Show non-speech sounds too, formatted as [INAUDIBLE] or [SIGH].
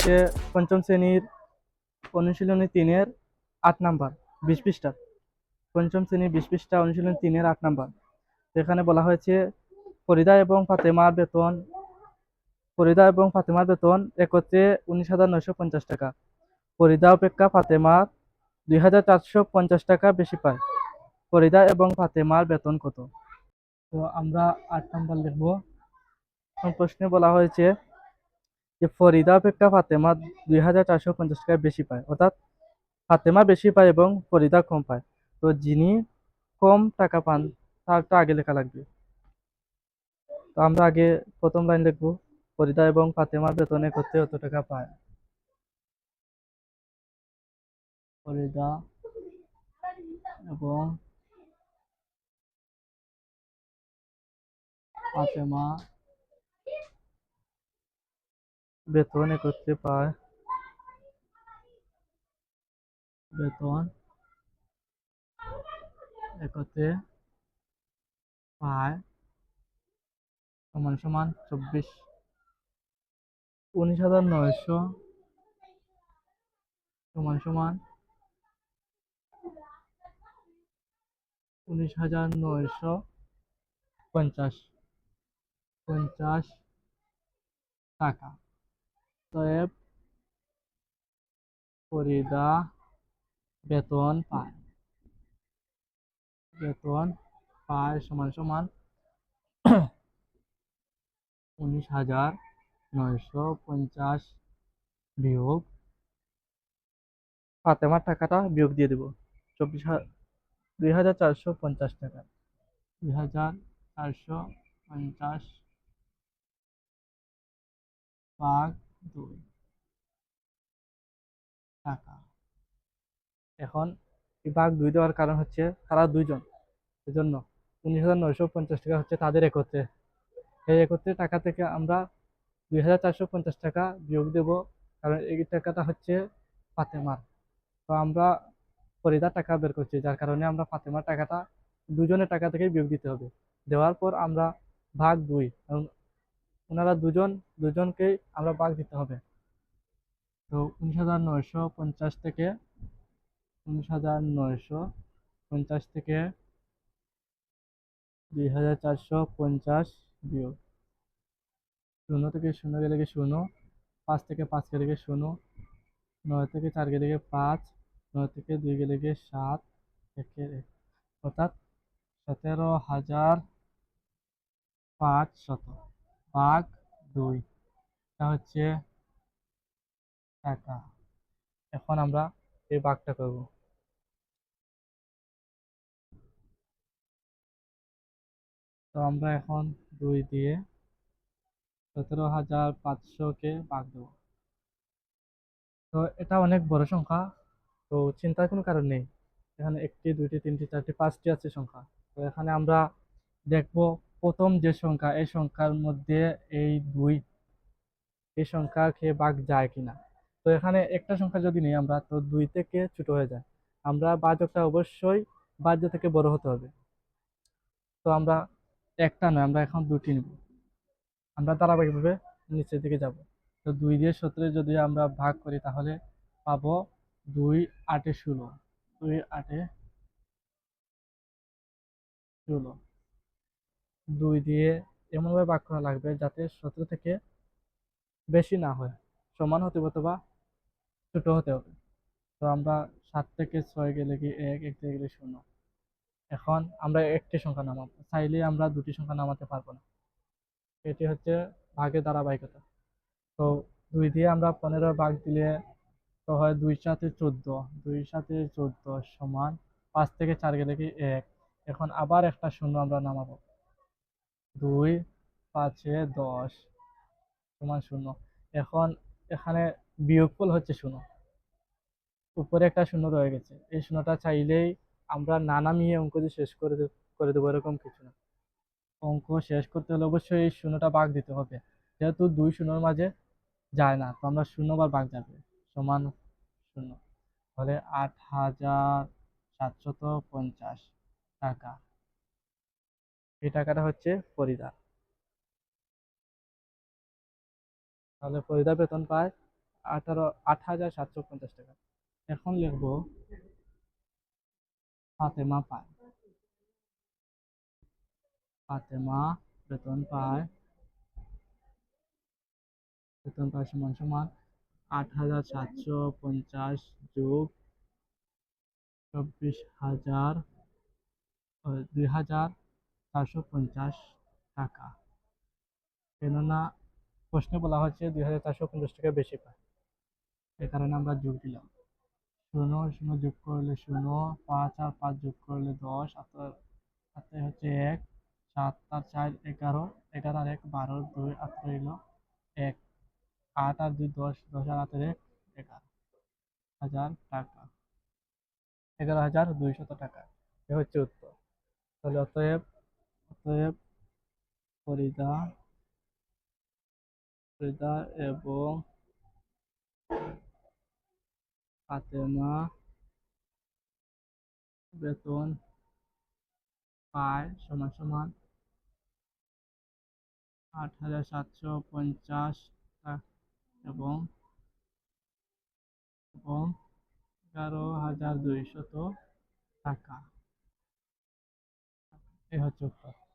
হচ্ছে পঞ্চম শ্রেণির অনুশীলনী তিনের আট নাম্বার, বিশ পৃষ্ঠা পঞ্চম শ্রেণির বিশ পৃষ্ঠা অনুশীলনী তিনের আট নাম্বার। এখানে বলা হয়েছে, ফরিদা এবং ফাতেমার বেতন, ফরিদা এবং ফাতেমার বেতন একত্রে উনিশ হাজার নয়শো পঞ্চাশ টাকা। ফরিদা অপেক্ষা ফাতেমার দুই হাজার চারশো পঞ্চাশ টাকা বেশি পায়। ফরিদা এবং ফাতেমার বেতন কত? তো আমরা আট নাম্বার লিখব। প্রশ্নে বলা হয়েছে যে ফরিদা অপেক্ষা ফাতেমা দুই হাজার চারশো পঞ্চাশ টাকা বেশি পায়, অর্থাৎ ফাতেমা বেশি পায় এবং ফরিদা কম পায়। তো যিনি কম টাকা পান তারটা আগে লেখা লাগবে। তো আমরা আগে প্রথম লাইন লিখব ফরিদা এবং ফাতেমার বেতনে করতে কত টাকা পায়? ফরিদা এবং ফাতেমা বেতন একত্রে পায়। বেতন একত্রে পায় সমান সমান চব্বিশ। উনিশ হাজার নয়শো সমান সমান উনিশ হাজার নয়শো পঞ্চাশ। পঞ্চাশ টাকা। তয়েব ফরিদা বেতন পায়। বেতন পায় সমান সমান [CLEARS THROAT] উনিশ হাজার নয়শো পঞ্চাশ বিয়োগ ফাতেমার টাকাটা বিয়োগ দিয়ে দেবো। চব্বিশ দুই হাজার চারশো পঞ্চাশ টাকা। দুই হাজার চারশো পঞ্চাশ ভাগ দুই। টাকা। এখন এই ভাগ দুই দেওয়ার কারণ হচ্ছে তারা দুইজন। সেজন্য উনিশ হাজার নয়শো পঞ্চাশ টাকা হচ্ছে তাদের একত্রে। এই একত্রে টাকা থেকে আমরা দুই হাজার চারশো পঞ্চাশ টাকা বিয়োগ দেব। কারণ এই টাকাটা হচ্ছে ফাতেমার। তো আমরা ফরিদার টাকা বের করছি, যার কারণে আমরা ফাতেমার টাকাটা দুজনের টাকা থেকে বিয়োগ দিতে হবে। দেওয়ার পর আমরা ভাগ দুই। ওনারা দুজন দুজনকেই আমরা ভাগ দিতে হবে। তো উনিশ হাজার পঞ্চাশ থেকে, উনিশ হাজার পঞ্চাশ থেকে দুই হাজার চারশো পঞ্চাশ শূন্য থেকে শূন্য গেলে গিয়ে শূন্য, পাঁচ থেকে পাঁচ গেলে গিয়ে শূন্য, নয় থেকে চার গেলে গিয়ে পাঁচ, নয় থেকে দুই গেলে গিয়ে সাত, এক অর্থাৎ সতেরো হাজার পাঁচ শত ভাগ দুই। এটা হচ্ছে টাকা এখন আমরা এই ভাগটা করব। তো আমরা এখন দুই দিয়ে সতেরো হাজার পাঁচশোকে ভাগ দেবো। তো এটা অনেক বড় সংখ্যা। তো চিন্তার কোনো কারণ নেই। এখানে একটি, দুইটি, তিনটি, চারটি, পাঁচটি আছে সংখ্যা। তো এখানে আমরা দেখব প্রথম যে সংখ্যা, এই সংখ্যার মধ্যে এই দুই, এই সংখ্যাকে ভাগ যায় কিনা? তো এখানে একটা সংখ্যা যদি নেই আমরা, তো দুই থেকে ছোট হয়ে যায়। আমরা বাজকটা অবশ্যই বাহ্য থেকে বড় হতে হবে। তো আমরা একটা নয়, আমরা এখন দুটি নিব। আমরা ধারাবাহিকভাবে নিচের দিকে যাব। তো দুই দিয়ে সতেরো যদি আমরা ভাগ করি, তাহলে পাবো দুই আটে ষোলো। দুই আটে ষোলো। দুই দিয়ে এমনভাবে ভাগ করা লাগবে যাতে সতেরো থেকে বেশি না হয়। সমান হতে অথবা ছোটো হতে হবে। তো আমরা সাত থেকে ছয় গেলে কি এক এক থেকে গেলে শূন্য। এখন আমরা একটি সংখ্যা নামাবো। চাইলে আমরা দুটি সংখ্যা নামাতে পারব না। এটি হচ্ছে ভাগের ধারাবাহিকতা। তো দুই দিয়ে আমরা পনেরো ভাগ দিলে তো হয় দুই সাথে চোদ্দ। দুই সাথে চোদ্দ সমান পাঁচ থেকে চার গেলে কি এক। এখন আবার একটা শূন্য আমরা নামাবো। দুই, পাঁচে দশ, সমান শূন্য। এখন এখানে বিয়োগফল হচ্ছে শূন্য। উপরে একটা শূন্য রয়ে গেছে। এই শূন্যটা চাইলেই আমরা না নামিয়ে অঙ্ক দিয়ে শেষ করে করে দেবো এরকম কিছু না। অঙ্ক শেষ করতে হলে অবশ্যই এই শূন্যটা বাঘ দিতে হবে। যেহেতু দুই শূন্যর মাঝে যায় না, তো আমরা শূন্য বার ভাগ যাবে। সমান শূন্য। তাহলে আট হাজার সাতশত পঞ্চাশ টাকা। এই টাকাটা হচ্ছে ফরিদা। তাহলে ফরিদা বেতন পায় আঠারো, আট হাজার সাতশো পঞ্চাশ টাকা। এখন লিখব ফাতেমা পায়। ফাতেমা বেতন পায় বেতন পায় সমান সমান আট হাজার সাতশো পঞ্চাশ যোগ চব্বিশ হাজার দুই হাজার চারশো পঞ্চাশ টাকা। কেননা প্রশ্নে বলা হচ্ছে দুই হাজার চারশো পঞ্চাশ টাকা বেশি পায়। এই কারণে আমরা যোগ দিলাম। শূন্য শূন্য যোগ করলে শূন্য, পাঁচ আর পাঁচ যোগ করলে দশ আর সাথে হচ্ছে এক, সাত আর চার এগারো এগারো আর এক বারো, দুই আট রইল এক, আট আর দুই দশ দশ আর আটের এক এগারো হাজার টাকা। এগারো হাজার দুইশত টাকা। এ হচ্ছে উত্তর। তাহলে অতএব অতএব ফরিদা ফরিদা এবং ফাতেমা বেতন পায় সমান সমান আট হাজার সাতশো পঞ্চাশ এবং এবং এগারো হাজার দুইশত টাকা। এই হচ্ছে উত্তর।